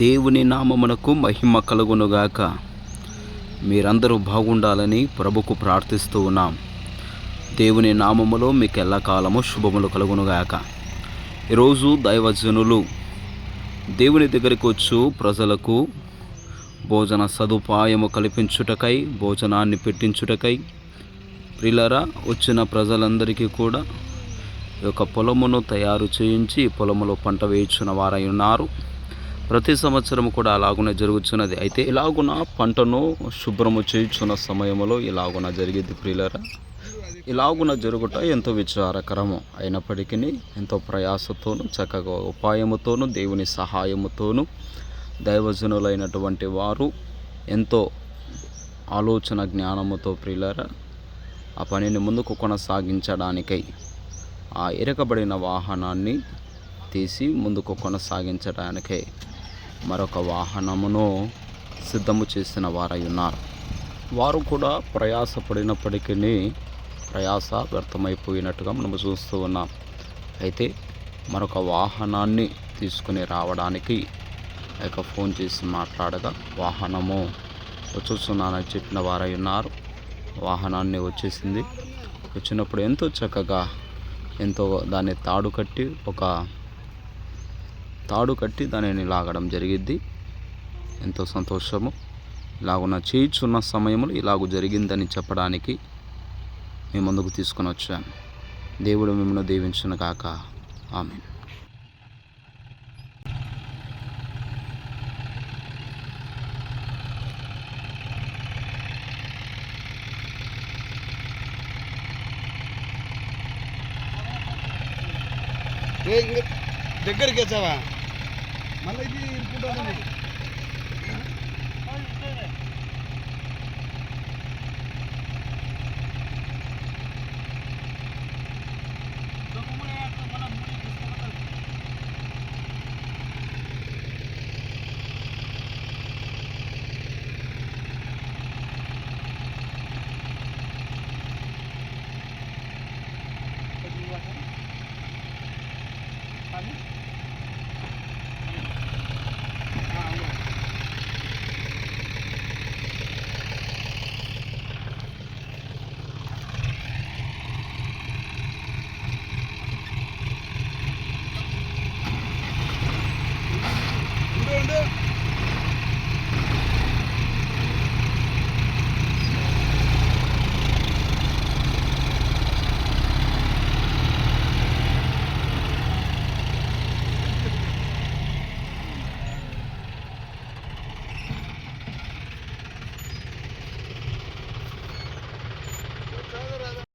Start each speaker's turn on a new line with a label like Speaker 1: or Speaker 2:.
Speaker 1: దేవుని నామమునకు మహిమ కలుగునుగాక. మీరందరూ బాగుండాలని ప్రభుకు ప్రార్థిస్తూ ఉన్నాం. దేవుని నామములో మీకు ఎల్లకాలము శుభములు కలుగునుగాక. ఈరోజు దైవజనులు దేవుని దగ్గరికి వచ్చు ప్రజలకు భోజన సదుపాయము కల్పించుటకై భోజనాన్ని పెట్టించుటకై ప్రిలరా వచ్చిన ప్రజలందరికీ కూడా ఈ యొక్క పొలమును తయారు చేయించి పొలములో పంట వేయించిన వారై ఉన్నారు. ప్రతి సంవత్సరం కూడా అలాగునే జరుగుతున్నది అయితే ఇలాగున పంటను శుభ్రము చేయుచున్న సమయంలో ఇలాగున జరిగేది ప్రియులరా? ఇలాగున జరుగుట ఎంతో విచారకరము. అయినప్పటికీ ఎంతో ప్రయాసతోనూ చక్కగా ఉపాయముతోనూ దేవుని సహాయముతోనూ దైవజనులైనటువంటి వారు ఎంతో ఆలోచన జ్ఞానముతో ప్రియులరా ఆ పనిని ముందుకు కొనసాగించడానికై ఆ ఇరకబడిన వాహనాన్ని తీసి ముందుకు కొనసాగించడానికై మరొక వాహనమును సిద్ధము చేసిన వారై ఉన్నారు వారు కూడా ప్రయాసపడినప్పటికీ ప్రయాస వ్యర్థమైపోయినట్టుగా మనము చూస్తూ ఉన్నాం. అయితే మరొక వాహనాన్ని తీసుకుని రావడానికి ఆ యొక్క ఫోన్ చేసి మాట్లాడగా వాహనము వచ్చుస్తున్నానని చెప్పిన వారై ఉన్నారు వాహనాన్ని వచ్చేసింది. వచ్చినప్పుడు ఎంతో చక్కగా ఎంతో దాన్ని తాడు కట్టి ఒక తాడు కట్టి దానిని లాగడం జరిగిద్ది. ఎంతో సంతోషము. ఇలాగున్న చేయిచున్న సమయంలో ఇలాగ జరిగిందని చెప్పడానికి మీ ముందుకు తీసుకొని వచ్చాను. దేవుడు మిమ్మల్ని దీవించిన కాక ఆమె
Speaker 2: దగ్గరికి వచ్చావా? మళ్ళీ ఇది ఇరుక్కుంటుంది